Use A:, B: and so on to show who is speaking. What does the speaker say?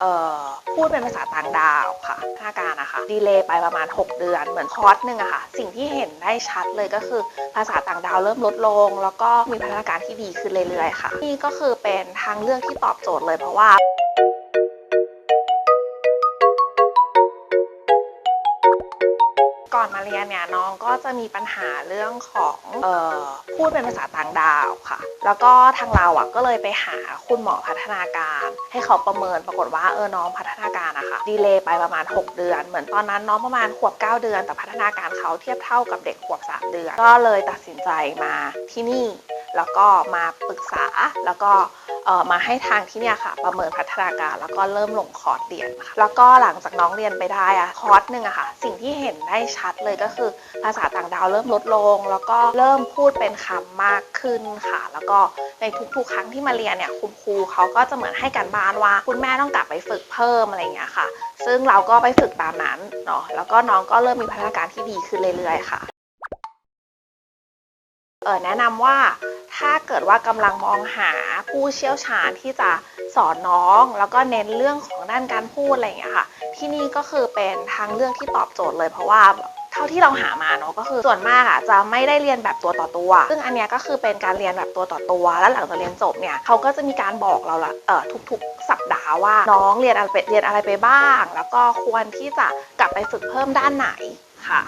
A: เอ่อพูดเป็นภาษาต่างดาวค่ะหน้าการนะคะดีเลย์ไปประมาณ 6 เดือน เหมือนคอร์สหนึ่งอะค่ะ สิ่งที่เห็นได้ชัดเลยก็คือภาษาต่างดาวเริ่มลดลง แล้วก็มีพัฒนาการที่ดีขึ้นเรื่อยๆค่ะ นี่ก็คือเป็นทางเลือกที่ตอบโจทย์เลยเพราะว่า ก่อนมาเรียนเนี่ยน้องก็จะมีปัญหาเรื่องของเอ่อพูดเป็นภาษาต่างดาวค่ะ แล้วก็ทางเราอะก็เลยไปหาคุณหมอพัฒนาการ ให้เขาประเมินปรากฏว่าเออน้องพัฒนาการนะคะดีเลย์ไปประมาณ 6 เดือน เหมือนตอนนั้นน้องประมาณขวบ 9 เดือน แต่พัฒนาการเขาเทียบเท่ากับเด็กขวบ 3 เดือน ก็เลยตัดสินใจมาที่นี่ แล้วก็มาปรึกษาแล้วก็ มาให้ทางที่เนี่ยค่ะ ประเมินพัฒนาการ แล้วก็เริ่มลงคอร์สเรียนค่ะแล้วก็หลังจากน้องเรียนไปได้อะคอร์สหนึ่งอะค่ะ สิ่งที่เห็นได้ชัดเลยก็คือภาษาต่างดาวเริ่มลดลง แล้วก็เริ่มพูดเป็นคำมากขึ้นค่ะ แล้วก็ในทุกๆ ครั้งที่มาเรียนเนี่ยคุณครูเขาก็จะเหมือนให้การบ้านว่า คุณแม่ต้องกลับไปฝึกเพิ่มอะไรอย่างเงี้ยค่ะ ซึ่งเราก็ไปฝึกตามนั้นเนาะแล้วก็น้องก็เริ่มมีพัฒนาการที่ดีขึ้นเรื่อยๆค่ะเออแนะนำว่า ถ้าเกิดว่ากำลังมองหาผู้เชี่ยวชาญที่จะสอนน้อง แล้วก็เน้นเรื่องของด้านการพูดอะไรอย่างเงี้ยค่ะ ที่นี่ก็คือเป็นทางเลือกที่ตอบโจทย์เลยเพราะว่าเท่าที่เราหามาเนาะก็คือส่วนมากอะจะไม่ได้เรียนแบบตัวต่อตัว ซึ่งอันเนี้ยก็คือเป็นการเรียนแบบตัวต่อตัว แล้วหลังจากเรียนจบเนี่ยเขาก็จะมีการบอกเราละเออทุก ๆ สัปดาห์ว่าน้องเรียนอะไรไปเรียนอะไรไปบ้าง แล้วก็ควรที่จะกลับไปฝึกเพิ่มด้านไหนค่ะ